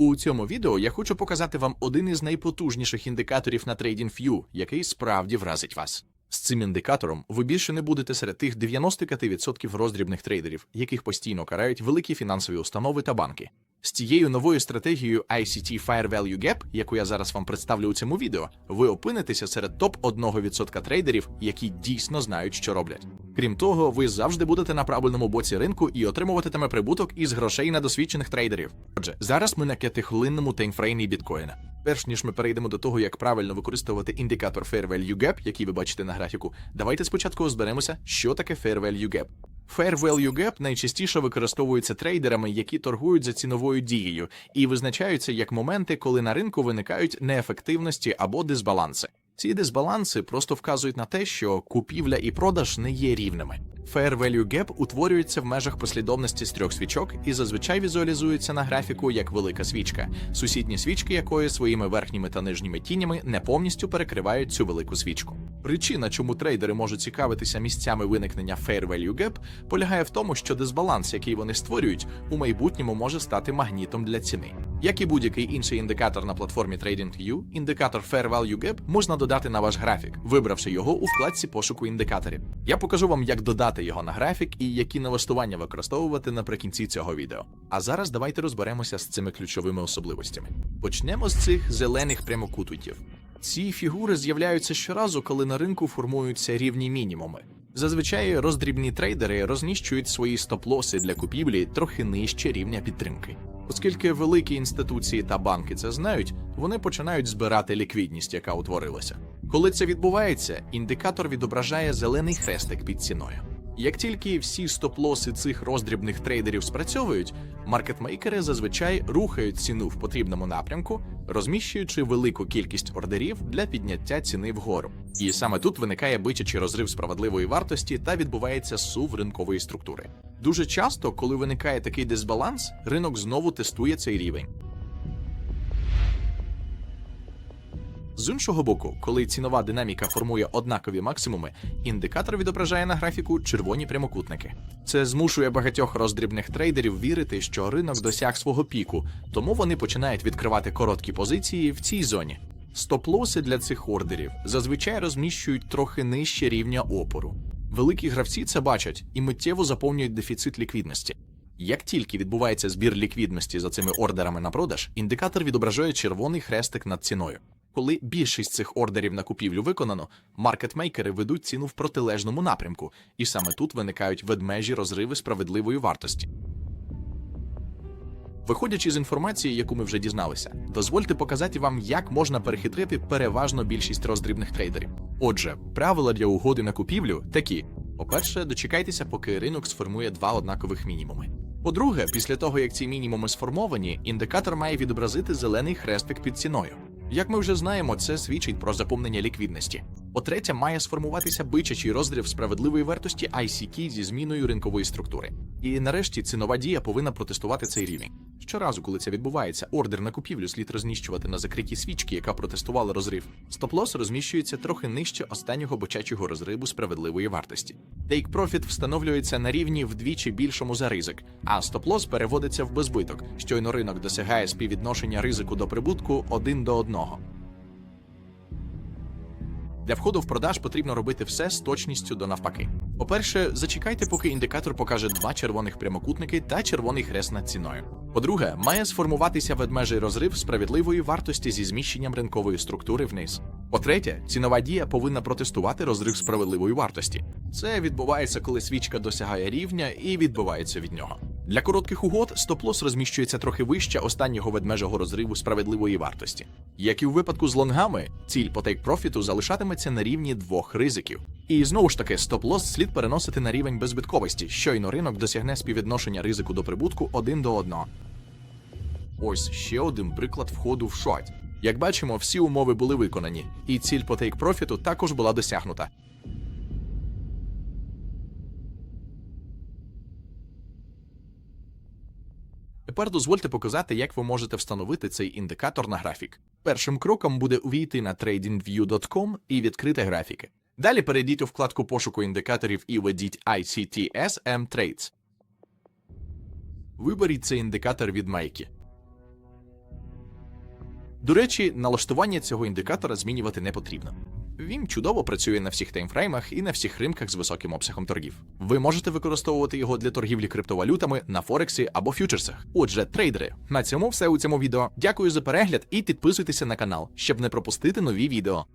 У цьому відео я хочу показати вам один із найпотужніших індикаторів на TradingView, який справді вразить вас. З цим індикатором ви більше не будете серед тих 95% роздрібних трейдерів, яких постійно карають великі фінансові установи та банки. З цією новою стратегією ICT Fire Value Gap, яку я зараз вам представлю у цьому відео, ви опинитеся серед топ 1% трейдерів, які дійсно знають, що роблять. Крім того, ви завжди будете на правильному боці ринку і отримуватиме прибуток із грошей недосвідчених трейдерів. Отже, зараз ми на п'ятихвилинному таймфреймі біткоїна. Перш ніж ми перейдемо до того, як правильно використовувати індикатор Fair Value Gap, який ви бачите на графіку, давайте спочатку розберемося, що таке Fair Value Gap. Fair Value Gap найчастіше використовується трейдерами, які торгують за ціновою дією, і визначаються як моменти, коли на ринку виникають неефективності або дисбаланси. Ці дисбаланси просто вказують на те, що купівля і продаж не є рівними. Fair Value Gap утворюється в межах послідовності з трьох свічок і зазвичай візуалізується на графіку як велика свічка, сусідні свічки якої своїми верхніми та нижніми тінями не повністю перекривають цю велику свічку. Причина, чому трейдери можуть цікавитися місцями виникнення Fair Value Gap, полягає в тому, що дисбаланс, який вони створюють, у майбутньому може стати магнітом для ціни. Як і будь-який інший індикатор на платформі TradingView, індикатор Fair Value Gap можна додати на ваш графік, вибравши його у вкладці пошуку індикаторів. Я покажу вам, як додати його на графік і які налаштування використовувати наприкінці цього відео. А зараз давайте розберемося з цими ключовими особливостями. Почнемо з цих зелених прямокутників. Ці фігури з'являються щоразу, коли на ринку формуються рівні мінімуми. Зазвичай роздрібні трейдери розміщують свої стоп-лоси для купівлі трохи нижче рівня підтримки. Оскільки великі інституції та банки це знають, вони починають збирати ліквідність, яка утворилася. Коли це відбувається, індикатор відображає зелений хрестик під ціною. Як тільки всі стоп-лоси цих роздрібних трейдерів спрацьовують, маркетмейкери зазвичай рухають ціну в потрібному напрямку, розміщуючи велику кількість ордерів для підняття ціни вгору. І саме тут виникає бичачий розрив справедливої вартості та відбувається сув ринкової структури. Дуже часто, коли виникає такий дисбаланс, ринок знову тестує цей рівень. З іншого боку, коли цінова динаміка формує однакові максимуми, індикатор відображає на графіку червоні прямокутники. Це змушує багатьох роздрібних трейдерів вірити, що ринок досяг свого піку, тому вони починають відкривати короткі позиції в цій зоні. Стоп-лоси для цих ордерів зазвичай розміщують трохи нижче рівня опору. Великі гравці це бачать і миттєво заповнюють дефіцит ліквідності. Як тільки відбувається збір ліквідності за цими ордерами на продаж, індикатор відображає червоний хрестик над ціною. Коли більшість цих ордерів на купівлю виконано, маркетмейкери ведуть ціну в протилежному напрямку, і саме тут виникають ведмежі розриви справедливої вартості. Виходячи з інформації, яку ми вже дізналися, дозвольте показати вам, як можна перехитрити переважно більшість роздрібних трейдерів. Отже, правила для угоди на купівлю такі: по-перше, дочекайтеся, поки ринок сформує два однакових мінімуми. По-друге, після того як ці мінімуми сформовані, індикатор має відобразити зелений хрестик під ціною. Як ми вже знаємо, це свідчить про заповнення ліквідності. По-третє, має сформуватися бичачий розрив справедливої вартості ICT зі зміною ринкової структури. І нарешті цінова дія повинна протестувати цей рівень. Щоразу, коли це відбувається, ордер на купівлю слід розміщувати на закритій свічці, яка протестувала розрив. Стоп-лос розміщується трохи нижче останнього бочачого розриву справедливої вартості. Take Profit встановлюється на рівні вдвічі більшому за ризик, а стоп-лос переводиться в безбиток. Щойно ринок досягає співвідношення ризику до прибутку 1 до 1. Для входу в продаж потрібно робити все з точністю до навпаки. По-перше, зачекайте, поки індикатор покаже два червоних прямокутники та червоний хрест над ціною. По-друге, має сформуватися ведмежий розрив справедливої вартості зі зміщенням ринкової структури вниз. По-третє, цінова дія повинна протестувати розрив справедливої вартості. Це відбувається, коли свічка досягає рівня і відбивається від нього. Для коротких угод стоп-лос розміщується трохи вище останнього ведмежого розриву справедливої вартості. Як і у випадку з лонгами, ціль по тейк-профіту залишатиметься на рівні двох ризиків. І знову ж таки, стоп-лос слід переносити на рівень беззбитковості, щойно ринок досягне співвідношення ризику до прибутку 1 до 1. Ось ще один приклад входу в шорт. Як бачимо, всі умови були виконані, і ціль по тейк-профіту також була досягнута. Тепер дозвольте показати, як ви можете встановити цей індикатор на графік. Першим кроком буде увійти на tradingview.com і відкрити графіки. Далі перейдіть у вкладку пошуку індикаторів і введіть ICTS M Trades. Виберіть цей індикатор від майки. До речі, налаштування цього індикатора змінювати не потрібно. Він чудово працює на всіх таймфреймах і на всіх ринках з високим обсягом торгів. Ви можете використовувати його для торгівлі криптовалютами на Форексі або фьючерсах. Отже, трейдери, на цьому все у цьому відео. Дякую за перегляд і підписуйтеся на канал, щоб не пропустити нові відео.